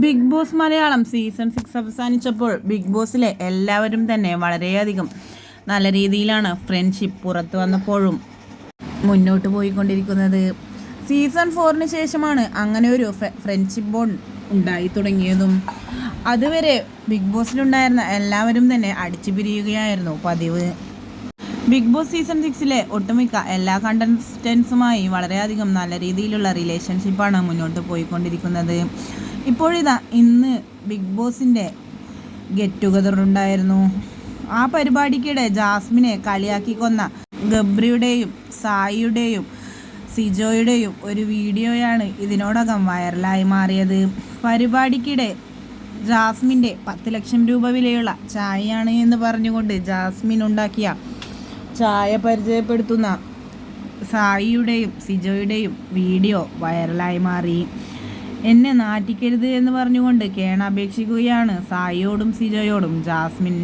Big boss Malayalam season six അവസാനിച്ചപ്പോൾ big ബോസിലെ എല്ലാവരും തന്നെ വളരെയധികം നല്ല രീതിയിലാണ് ഫ്രണ്ട്ഷിപ്പ് പുറത്തു വന്നപ്പോഴും മുന്നോട്ട് പോയിക്കൊണ്ടിരിക്കുന്നത്. സീസൺ ഫോറിന് ശേഷമാണ് അങ്ങനെ ഒരു ഫ്രണ്ട്ഷിപ്പ് ബോണ്ട് ഉണ്ടായി തുടങ്ങിയതും. അതുവരെ ബിഗ് ബോസിലുണ്ടായിരുന്ന എല്ലാവരും തന്നെ അടിച്ചു പിരിയുകയായിരുന്നു പതിവ്. ബിഗ് ബോസ് സീസൺ സിക്സിലെ ഒട്ടുമിക്ക എല്ലാ കണ്ടസ്റ്റൻസുമായി വളരെയധികം നല്ല രീതിയിലുള്ള റിലേഷൻഷിപ്പാണ് മുന്നോട്ട് പോയിക്കൊണ്ടിരിക്കുന്നത്. ഇപ്പോഴിതാ ഇന്ന് ബിഗ് ബോസിന്റെ ഗെറ്റ് ടുഗദർ ഉണ്ടായിരുന്നു. ആ പരിപാടിക്കിടെ ജാസ്മിനെ കളിയാക്കി കൊന്ന ഗബ്രിയുടെയും സായിയുടെയും സിജോയുടെയും ഒരു വീഡിയോയാണ് ഇതിനോടകം വൈറലായി മാറിയത്. പരിപാടിക്കിടെ ജാസ്മിന്റെ പത്ത് ലക്ഷം രൂപ വിലയുള്ള ചായയാണ് എന്ന് പറഞ്ഞുകൊണ്ട് ജാസ്മിൻ ഉണ്ടാക്കിയ ചായ പരിചയപ്പെടുത്തുന്ന സായിയുടെയും സിജോയുടെയും വീഡിയോ വൈറലായി മാറി. എന്നെ നാറ്റിക്കരുത് എന്ന് പറഞ്ഞുകൊണ്ട് കേണപേക്ഷിക്കുകയാണ് സായിയോടും സിജോയോടും ജാസ്മിൻ.